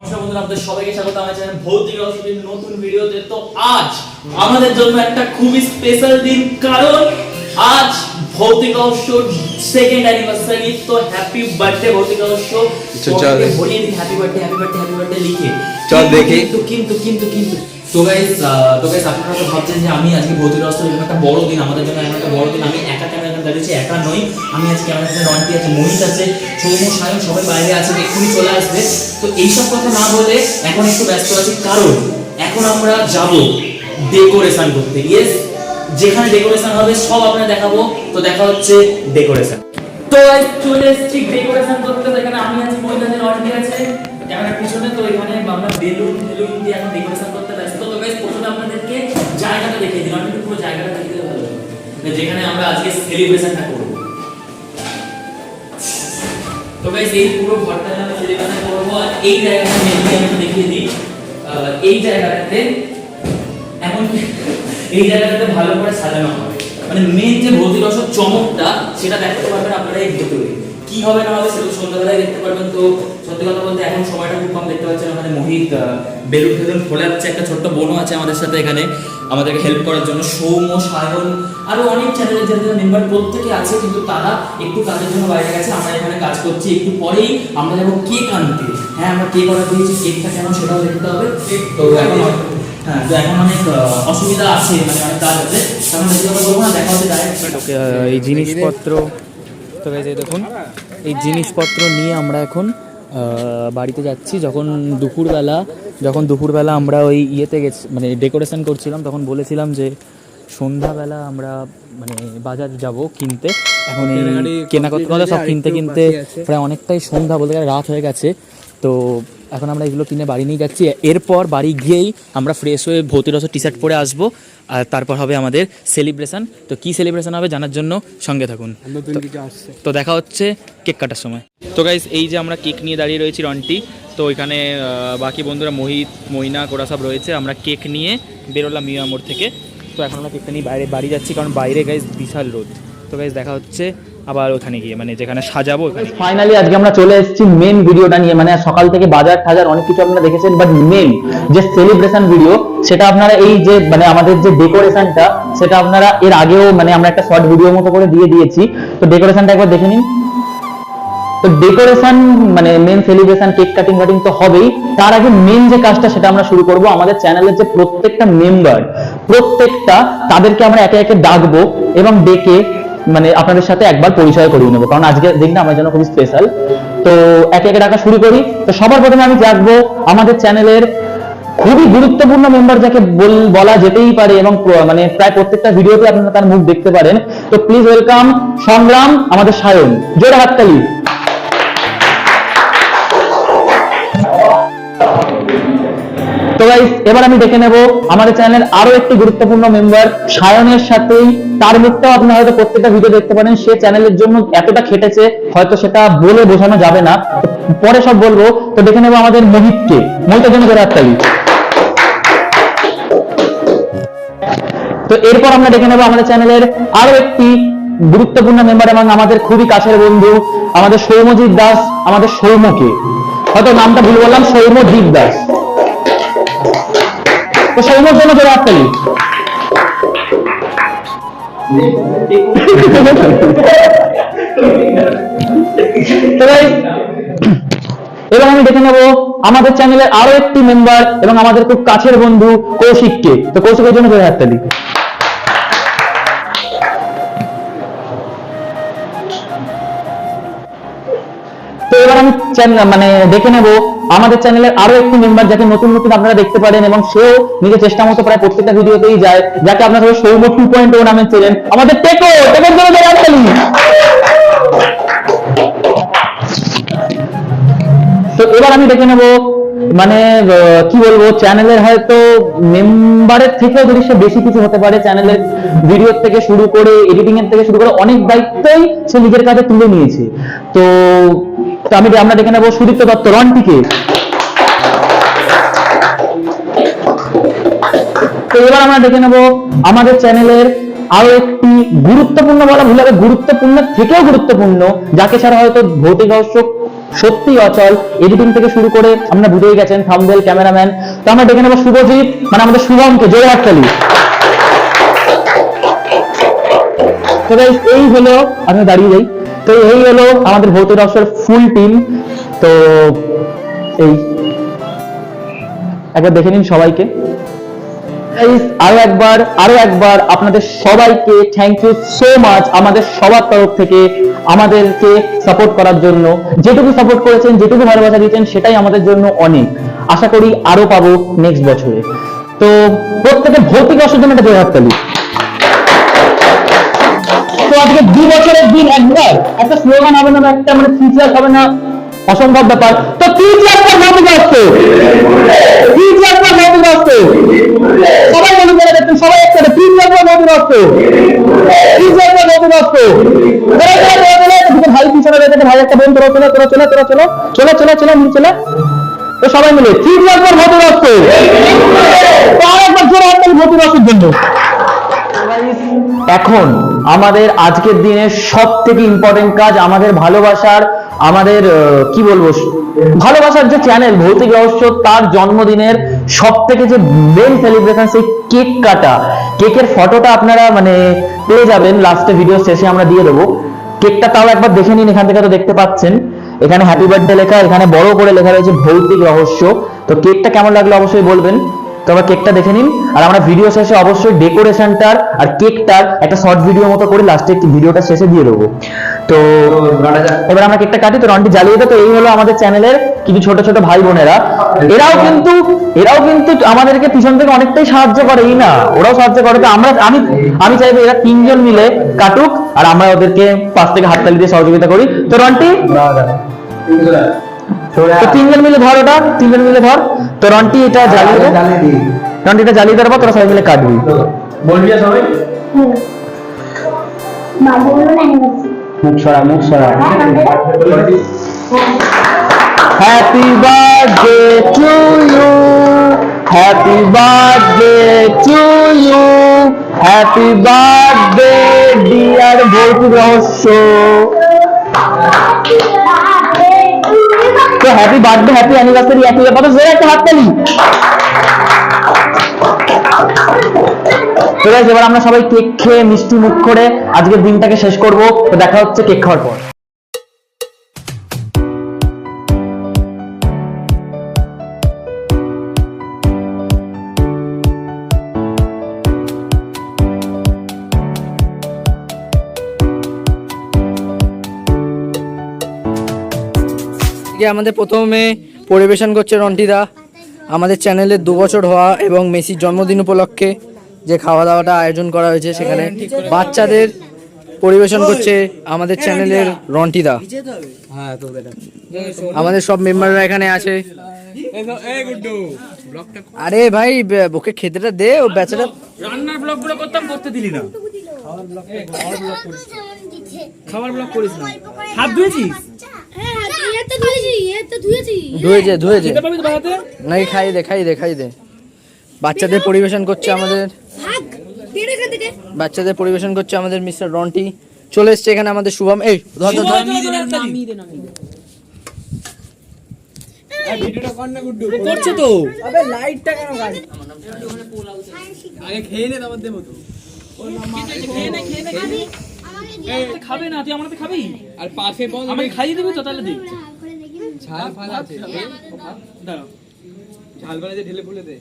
নমস্কার বন্ধুরা আপনাদের সবাইকে স্বাগত। আমার চ্যানেল ভৌতিক রহস্যের নতুন ভিডিওতে। তো আজ আমাদের জন্য একটা খুবই স্পেশাল দিন কারণ আজ ভৌতিক রহস্য সেকেন্ড অ্যানিভার্সারি তো হ্যাপি বার্থডে ভৌতিক রহস্য। চল, চল। Happy birthday happy birthday happy birthday লিখে। চল দেখি। কিন্তু কিন্তু কিন্তু কিন্তু তো গাইস তো গাইস আপনারা তো ভাবছেন যে আমি আজকে ভৌতিক রহস্য এরকম একটা বড় দিন আমাদের জন্য এমন একটা বড় দিন। আমি একা ক্যামেরা দাঁড়িয়েছি একা নই। আমি আজকে আমার কাছে রন্টি আছে মহিষ আছে সৌম্য সায়ন সবাই বাইরে আছে এক্ষুনি চলে আসবে। তো এইসব কথা না বলে এখন একটু ব্যস্ত আছি। কারণ এখন আমরা যাব ডেকোরেশন করতে। ইয়েস যেখানে ডেকোরেশন হবে সব আপনারা দেখাবো। তো দেখা হচ্ছে ডেকোরেশন তো guys, চলে এসেছি ডেকোরেশন করতে। এখানে আমি আছি মহিলা আছে রন্টি আছে। ক্যামেরার পিছনে তো এখানে আমরা বেলুন বেলুন দিয়ে এখন ডেকোরেশন জায়গাটা দেখিয়ে দিন রন্টি পুরো জায়গাটা দেখিয়ে দিলে ভালো হবে। যেখানে আমরা আজকে সেলিব্রেশনটা করব। তো গাইস এই পুরো ঘরটা আমরা সেলিব্রেশন করব, আর এই জায়গাটা মেনলি আমি দেখিয়ে দিই। এই জায়গাটাতে এমন এই জায়গাটাতে ভালো করে সাজানো হবে। মানে মেন যে ভৌতিক রসের চমকটা, সেটা দেখতে পারবেন আপনারা এই ভেতরে কি হবে না হবে সেটা সন্ধ্যাবেলায় দেখতে পারবেন। তো সত্যি কথা বলতে এখন সময়টা খুব কম দেখতে পাচ্ছেন ওখানে মোহিত বেলুন ফেলুন খোলাচ্ছে একটা ছোট্ট বোনও আছে আমাদের সাথে এখানে। আমাদেরকে হেল্প করার জন্য সৌম্য, সায়ন, আরও অনেক চ্যানেলের যারা মেম্বার প্রত্যেকে আছে, কিন্তু তারা একটু কাজের জন্য বাইরে গেছে। আমরা এখানে কাজ করছি। একটু পরেই আমরা যাব কেক আনতে। হ্যাঁ আমরা কেক অর্ডার দিয়েছি। কেকটা কেমন সেটাও দেখতে হবে। তো এখন হ্যাঁ তো এখন অনেক অসুবিধা আছে মানে অনেক কাজ আছে। কারণ দেখা হচ্ছে এই জিনিসপত্র তো এই দেখুন এই জিনিসপত্র নিয়ে আমরা এখন বাড়িতে যাচ্ছি। যখন দুপুরবেলা যখন দুপুরবেলা আমরা ওই ইয়েতে গেছি মানে ডেকোরেশন করছিলাম তখন বলেছিলাম যে সন্ধ্যাবেলা আমরা মানে বাজার যাব কিনতে। এখন এই কেনা করতে করতে সব কিনতে কিনতে প্রায় অনেকটাই সন্ধ্যা বলতে গেলে রাত হয়ে গেছে। তো এখন আমরা এগুলো কিনে বাড়ি নিয়ে যাচ্ছি। এরপর বাড়ি গিয়েই আমরা ফ্রেশ হয়ে ভৌতিরস টি শার্ট পরে আসব। আর তারপর হবে আমাদের সেলিব্রেশন তো কি সেলিব্রেশন হবে জানার জন্য সঙ্গে থাকুন। তো- তো দেখা হচ্ছে কেক কাটার সময়। তো গাইজ এই যে আমরা কেক নিয়ে দাঁড়িয়ে রয়েছি রন্টি তো ওইখানে বাকি বন্ধুরা মোহিত মইনা কোরা সব রয়েছে। আমরা কেক নিয়ে বেরোলাম মিয়া মোড় থেকে। তো এখন আমরা কেকটা নিয়ে বাইরে বাড়ি যাচ্ছি। কারণ বাইরে গাইজ বিশাল রোদ। তো গাইজ দেখা হচ্ছে আবার ওখানে গিয়ে মানে যেখানে সাজাবো ফাইনালি আজকে আমরা চলে এসেছি মেন ভিডিওটা নিয়ে মানে সকাল থেকে বাজার টাজার অনেক কিছু আপনারা দেখেছেন বাট মেন যে সেলিব্রেশন ভিডিও সেটা আপনারা এই যে মানে আমাদের যে ডেকোরেশনটা সেটা আপনারা এর আগেও মানে আমরা একটা শর্ট ভিডিও মতো করে দিয়ে দিয়েছি। তো ডেকোরেশনটা একবার দেখে নিন। তো ডেকোরেশন মানে main celebration cake cutting cutting তো হবেই। তার আগে মেন যে কাজটা, সেটা আমরা শুরু করব আমাদের চ্যানেলের যে প্রত্যেকটা মেম্বার প্রত্যেকটা তাদেরকে আমরা একে একে ডাকবো এবং ডেকে মানে আপনাদের সাথে একবার পরিচয় করিয়ে নেব, কারণ আজকের দিনটা আমার জন্য খুবই স্পেশাল তো একে একে ডাকা শুরু করি। তো সবার প্রথমে আমি জানব আমাদের চ্যানেলের খুবই গুরুত্বপূর্ণ মেম্বার যাকে বলা যেতেই পারে এবং মানে প্রায় প্রত্যেকটা ভিডিওতে আপনারা তার মুখ দেখতে পারেন। তো প্লিজ ওয়েলকাম সংগ্রাম, আমাদের সায়ন। জোরে হাততালি তো গাইস এবার আমি দেখে নেব আমাদের চ্যানেলের আরও একটি গুরুত্বপূর্ণ মেম্বার সায়নের সাথেই। তার মুখটাও আপনি হয়তো প্রত্যেকটা ভিডিও দেখতে পারেন। সে চ্যানেলের জন্য এতটা খেটেছে, হয়তো সেটা বলে বোঝানো যাবে না। পরে সব বলব। তো দেখে নেব আমাদের মোহিতকে। মোহিতের জন্য করে হাততালি তো এরপর আমরা দেখে নেব আমাদের চ্যানেলের আরও একটি গুরুত্বপূর্ণ মেম্বার এবং আমাদের খুবই কাছের বন্ধু, আমাদের সৌম্যজিৎ দাস, আমাদের সৌম্যকে। হয়তো নামটা ভুল বললাম সৌম্যদীপ দাস। হাততালি তো guys, এবার আমি দেখে নেব আমাদের চ্যানেলের আরও একটি মেম্বার এবং আমাদের খুব কাছের বন্ধু কৌশিককে। তো কৌশিকের জন্য জোরে হাততালি। মানে দেখে নেব। আমাদের চ্যানেলের আরও একটি মেম্বার যাকে নতুন নতুন আপনারা দেখতে পারেন এবং সেও নিজের চেষ্টা মতো প্রায় প্রত্যেকটা ভিডিওতেই যায়, যাকে আপনারা সৌম্য টু পয়েন্ট ও নামে চেনেন। আমাদের টেকো টেকোর জন্য তো এবার আমি দেখে নেব মানে কি বলব চ্যানেলের হয়তো মেম্বারের থেকেও যদি সে বেশি কিছু হতে পারে চ্যানেলের ভিডিও থেকে শুরু করে এডিটিং এর থেকে শুরু করে অনেক দায়িত্বই সে নিজের কাছে তুলে নিয়েছে। তো তো আমি আমরা দেখে নেব সুদীপ্ত দত্ত, রন্টিকে। তো এবার আমরা দেখে নেব আমাদের চ্যানেলের আরও একটি গুরুত্বপূর্ণ বলা ভুল হবে, গুরুত্বপূর্ণ থেকেও গুরুত্বপূর্ণ, যাকে ছাড়া হয়তো ভৌতিক রহস্য সত্যি অচল। এডিটিং থেকে শুরু করে আমরা বুঝেই গেছেন থাম্বেল ক্যামেরাম্যান। তো আমরা ডেকে নেব শুভজিৎ মানে আমাদের শুভমকে জোরে হাততালি এই হলো আমি দাঁড়িয়ে যাই। তো এই হলো আমাদের ভৌত রসের ফুল টিম তো এই, একবার দেখে নিন সবাইকে। আরও একবার আরও একবার আপনাদের সবাইকে থ্যাংক ইউ সো মাচ আমাদের সবার তরফ থেকে আমাদেরকে সাপোর্ট করার জন্য। যেটুকু সাপোর্ট করেছেন, যেটুকু ভালোবাসা দিয়েছেন, সেটাই আমাদের জন্য অনেক। আশা করি আরও পাবো নেক্সট বছরে। তো প্রত্যেকের ভৌতিক জন্য একটা জোর হাততালি আজকে দু বছরের দিন একবার একটা স্লোগান হবে না, একটা মানে ফিচার হবে না, অসম্ভব ব্যাপার। তো তিন চারটা আসতো তিন সবাই মনে করে দেখছেন সবাই ভাই পিছনে ভাই একটা তোরা চলে তোরা চলে, চলো, চলে চলে নিয়ে চলে। তো সবাই মিলে আর একবার জোরে মতো আসুর জন্য। এখন আমাদের আজকের দিনের সব থেকে ইম্পর্টেন্ট কাজ আমাদের ভালোবাসার, আমাদের কি বলব, ভালোবাসার যে চ্যানেল ভৌতিক রহস্য, তার জন্মদিনের সব থেকে যে মেন সেলিব্রেশন সেই কেক কাটা। কেকের ফটোটা আপনারা মানে পেয়ে যাবেন লাস্টে ভিডিও শেষে আমরা দিয়ে দেবো। কেকটা তাও একবার দেখে নিন, এখান থেকে তো দেখতে পাচ্ছেন। এখানে হ্যাপি বার্থডে লেখা, এখানে বড় করে লেখা রয়েছে ভৌতিক রহস্য। তো কেকটা কেমন লাগল অবশ্যই বলবেন। তো আবার কেকটা দেখে নিন। আর আমরা ভিডিও শেষে অবশ্যই ডেকোরেশনটার আর কেকটার একটা শর্ট ভিডিও মতো করে লাস্টে ভিডিওটা শেষে দিয়ে দেবো। তো এবার আমরা কেকটা কাটি তো রনটি জ্বালিয়ে দেবো তো এই হলো আমাদের চ্যানেলের কিছু ছোট ছোট ভাই বোনেরা। এরাও কিন্তু এরাও কিন্তু আমাদেরকে পিছন থেকে অনেকটাই সাহায্য করে এই না? ওরাও সাহায্য করে। তো আমরা আমি আমি চাইব এরা তিনজন মিলে কাটুক আর আমরা ওদেরকে পাশ থেকে হাততালি দিয়ে সহযোগিতা করি। তো রন্টি? তো তিনজন মিলে ধর ওটা তিনজন মিলে ধর। তো রন্টি এটা জ্বালিয়ে দে। রন্টি এটা জ্বালিয়ে দেওয়ার পর তোরা সবাই মিলে কাটবি। বলবি না সবাই মুখ সরা মুখ সরা। Happy birthday to you happy birthday to you happy birthday dear ভৌতিক রহস্য। তো হ্যাপি বার্থডে হ্যাপি অ্যানিভার্সারি একই ব্যাপার জোরে একটা তো guys, এবার আমরা সবাই কেক খেয়ে মিষ্টি মুখ করে আজকের দিনটাকে শেষ করব। তো দেখা হচ্ছে কেক খাওয়ার পর। আজকে আমাদের প্রথমে পরিবেশন করছে রন্টিদা। আমাদের চ্যানেলের দু বছর হওয়া এবং মেসির জন্মদিন উপলক্ষে যে খাওয়া দাওয়াটা আয়োজন করা হয়েছে সেখানে বাচ্চাদের পরিবেশন করছে আমাদের চ্যানেলের রন্টিদা। আমাদের সব মেম্বাররা এখানে আছে। আরে ভাই বে- ওকে খেতেটা দে ও বেচারা রান্নার ব্লগগুলো করতাম করতে দিলি না। খাবার ব্লগ করিস না। হাত ধুয়েছিস? হ্যাঁ ধুয়েছি ধুয়েছি নাকি খাই দে খাই দে খাই দে। বাচ্চাদের পরিবেশন করছে আমাদের। বাচ্চাদের পরিবেশন করছে আমাদের মিস্টার রন্টি। চলে এসছে এখানে আমাদের শুভম। এই ধর ধর ধর। করছে তো। খাবে না তুই আমার খাবি? আর পাশে আমাকে খাইয়ে দিবি তো তাহলে দে দাঁড়াও। ঝাল ফাল আছে ঢেলে ফুলে দে।